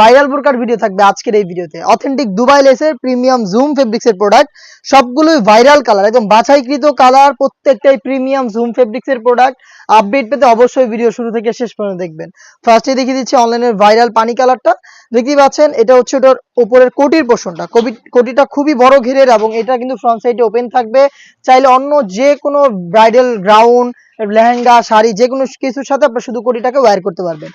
Viral বোরকার video থাকবে আজকের এই ভিডিওতে অথেন্টিক দুবাই লেসের প্রিমিয়াম জুম ফেব্রিক্স এর প্রোডাক্ট সবগুলোই ভাইরাল কালার একদম বাছাইকৃত কালার প্রত্যেকটাই প্রিমিয়াম জুম ফেব্রিক্স এর প্রোডাক্ট আপডেট পেতে অবশ্যই ভিডিও শুরু থেকে শেষ পর্যন্ত দেখবেন। ফার্স্টে দেখিয়ে দিচ্ছি অনলাইনের ভাইরাল পানি কালারটা দেখতেই পাচ্ছেন, এটা হচ্ছে ওটার উপরের কোটির পোর্শনটা কোটিটা খুবই বড় ঘেরের এবং এটা কিন্তু ফ্রন্ট সাইডে ওপেন থাকবে। চাইলে অন্য যে কোনো ব্রাইডাল গাউন লেহেঙ্গা, শাড়ি যে কোনো কিছুর সাথে আপনার শুধু কোটিটাকে ওয়্যার করতে পারবেন।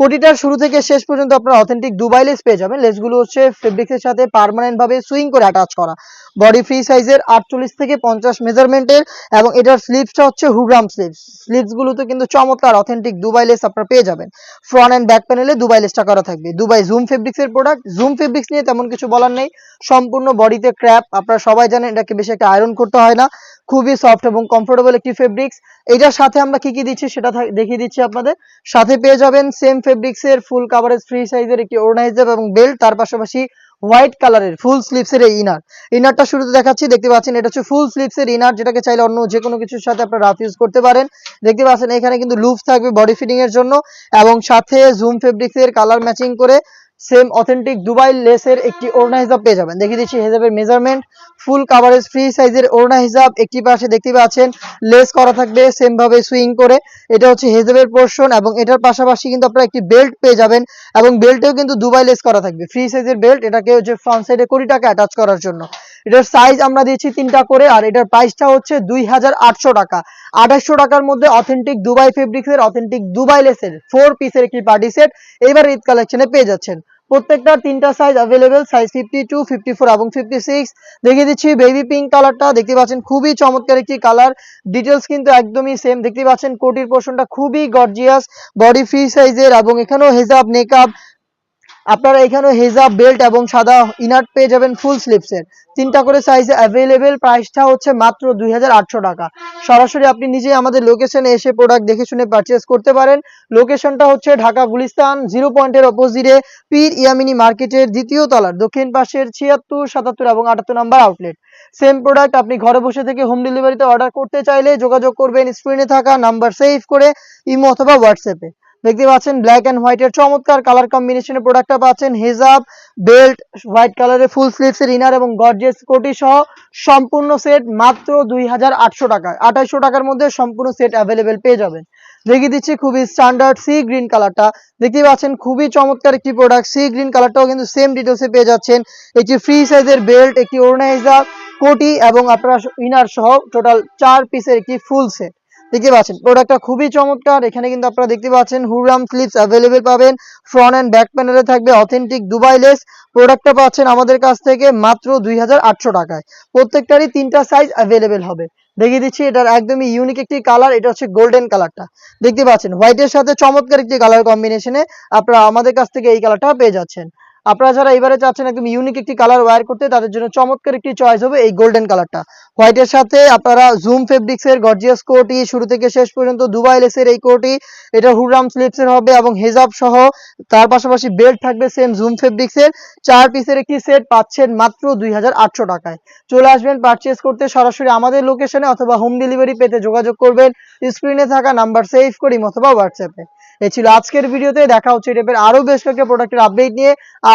কোটিটার শুরু থেকে শেষ পর্যন্ত আপনারা অথেন্টিক দুবাই লেস পেয়ে যাবেন। লেসগুলো হচ্ছে ফেব্রিক্সের সাথে পার্মানেন্ট ভাবে সুইং করে অ্যাটাচ করা। বডি ফ্রি সাইজের আটচল্লিশ থেকে পঞ্চাশ মেজারমেন্টের এবং এটার স্লিভসটা হচ্ছে হুগ্রাম স্লিভস স্লিভস গুলোতে কিন্তু চমৎকার অথেন্টিক দুবাই লেস আপনারা পেয়ে যাবেন। ফ্রন্ট অ্যান্ড ব্যাক প্যানেলে দুবাই লেসটা করা থাকবে। দুবাই জুম ফেব্রিক্সের প্রোডাক্ট জুম ফেব্রিক্স নিয়ে তেমন কিছু বলার নেই। সম্পূর্ণ বডিতে ক্র্যাপ আপনারা সবাই জানেন এটাকে বেশি একটা আয়রন করতে হয় না। খুবই সফট এবং কমফোর্টেবল একটি ফেব্রিক্স এটার সাথে আমরা কি কি দিচ্ছি সেটা দেখিয়ে দিচ্ছি আপনাদের। সাথে পেয়ে যাবেন সেম ফেব্রিক্স এর ফুল কাভারেজ ফ্রি সাইজের একটি হিজাব এবং বেল্ট তার পাশাপাশি হোয়াইট কালারের ফুল স্লিভস এর ইনার ইনারটা শুরুতে দেখাচ্ছি, দেখতে পাচ্ছেন এটা হচ্ছে ফুল স্লিভস এর ইনার যেটাকে চাইলে অন্য যে কোনো কিছুর সাথে আপনারা রাফ ইউজ করতে পারেন। দেখতে পাচ্ছেন এখানে কিন্তু লুপ থাকবে বডি ফিটিং এর জন্য এবং সাথে জুম ফেব্রিক্স এর কালার ম্যাচিং করে সেম অথেন্টিক দুবাই লেসের একটি ওড়না হিসাব পেয়ে যাবেন। দেখিয়ে দিচ্ছি হিসাবের মেজারমেন্ট ফুল কাভারেজ ফ্রি সাইজের ওড়না হিসাব একটি পাশে দেখতে পাচ্ছেন। লেস করা থাকবে সেম ভাবে সুইং করে। এটা হচ্ছে হিজাবের পোর্শন এবং এটার পাশাপাশি কিন্তু আপনারা একটি বেল্ট পেয়ে যাবেন এবং বেল্টেও কিন্তু দুবাই লেস করা থাকবে। ফ্রি সাইজের বেল্ট এটাকে হচ্ছে ফ্রন্ট সাইডে কুড়ি টাকা অ্যাটাচ করার জন্য। এটার সাইজ আমরা দিয়েছি তিনটা করে, আর এটার প্রাইসটা হচ্ছে দুই হাজার আটশো টাকা। আঠাশশো টাকার মধ্যে অথেন্টিক দুবাই ফেব্রিক্সের অথেন্টিক দুবাই লেসের ফোর পিসের একটি পার্টি সেট এবার ঈদ কালেকশনে পেয়ে যাচ্ছেন। প্রত্যেকটার তিনটা size available size fifty two fifty four এবং ফিফটি সিক্স দেখিয়ে দিচ্ছি বেবি পিঙ্ক কালারটা দেখতে পাচ্ছেন খুবই চমৎকার একটি কালার ডিটেলস কিন্তু একদমই সেম দেখতে পাচ্ছেন কোটির পোর্শনটা খুবই গর্জিয়াস বডি ফ্রি সাইজের এবং এখানেও হেজাব নেকআপ আপনারা এখানেও হেজাব, বেল্ট এবং সাদা ইনার পেয়ে যাবেন ফুল স্লিভসের তিনটা করে সাইজে অ্যাভেলেবেল প্রাইসটা হচ্ছে মাত্র দুই হাজার আটশো টাকা। সরাসরি আপনি নিজে আমাদের লোকেশনে এসে প্রোডাক্ট দেখে শুনে পারচেস করতে পারেন। লোকেশনটা হচ্ছে ঢাকা গুলিস্তান জিরো পয়েন্টের অপোজিটে পীর ইয়ামিনী মার্কেটের দ্বিতীয় তলার, দক্ষিণ পাশের ছিয়াত্তর, সাতাত্তর এবং আটাত্তর নাম্বার আউটলেট সেম প্রোডাক্ট আপনি ঘরে বসে থেকে হোম ডেলিভারিতে অর্ডার করতে চাইলে যোগাযোগ করবেন স্ক্রিনে থাকা নাম্বার সেভ করে, ইমো অথবা হোয়াটসঅ্যাপে দেখতে পাচ্ছেন ব্ল্যাক অ্যান্ড হোয়াইটের চমৎকার কালার কম্বিনেশনের প্রোডাক্টটা পাচ্ছেন, হেজাব বেল্ট হোয়াইট কালারের ফুল স্লিভস এর ইনার এবং গর্জিয়াস কোটি সহ সম্পূর্ণ সেট মাত্র দুই হাজার আটশো টাকায়। আঠাইশশো টাকার মধ্যে সম্পূর্ণ সেট অ্যাভেলেবেল পেয়ে যাবেন। দেখিয়ে দিচ্ছি খুবই স্ট্যান্ডার্ড সি গ্রিন কালারটা দেখতে পাচ্ছেন, খুবই চমৎকার একটি প্রোডাক্ট সি গ্রিন কালারটাও কিন্তু সেম ডিটেলসে পেয়ে যাচ্ছেন। একটি ফ্রি সাইজের বেল্ট একটি ওড়না কোটি এবং আপনারা ইনার সহ টোটাল চার পিসের একটি ফুল সেট দেখতে পাচ্ছেন প্রোডাক্টটা খুবই চমৎকার। এখানে কিন্তু আপনারা দেখতে পাচ্ছেন হুরাম ক্লিপস অ্যাভেলেবেল পাবেন। ফ্রন্ট অ্যান্ড ব্যাক প্যানেলে থাকবে অথেন্টিক দুবাই লেস প্রোডাক্টটা পাচ্ছেন আমাদের কাছ থেকে মাত্র দুই হাজার আটশো টাকায়। প্রত্যেকটারই তিনটা সাইজ অ্যাভেলেবেল হবে। দেখিয়ে দিচ্ছি, এটার একদমই ইউনিক একটি কালার এটা হচ্ছে গোল্ডেন কালারটা দেখতে পাচ্ছেন হোয়াইটের সাথে চমৎকার একটি কালার কম্বিনেশনে আপনারা আমাদের কাছ থেকে এই কালারটা পেয়ে যাচ্ছেন। আপনারা যারা এবারে চাচ্ছেন একদম ইউনিক একটি কালার ওয়্যার করতে, তাদের জন্য চমৎকার একটি চয়েস হবে এই গোল্ডেন কালারটা হোয়াইটের সাথে আপনারা জুম ফেব্রিক্স এর গর্জিয়াস কোটি শুরু থেকে শেষ পর্যন্ত দুবাই লেসের এই কোটি এটা হুরাম স্লিপস এর হবে এবং হেজাব সহ তার পাশাপাশি বেল্ট থাকবে সেম জুম ফেব্রিক্স এর। চার পিসের একটি সেট পাচ্ছেন মাত্র দুই হাজার আটশো টাকায়। চলে আসবেন পারচেস করতে সরাসরি আমাদের লোকেশনে অথবা হোম ডেলিভারি পেতে যোগাযোগ করবেন। স্ক্রিনে থাকা নাম্বার সেভ করি অথবা হোয়াটসঅ্যাপে এই ছিল আজকের ভিডিওতে, দেখা হচ্ছে এই টাইপের আরও বেশ কয়েকটা প্রোডাক্টের আপডেট নিয়ে।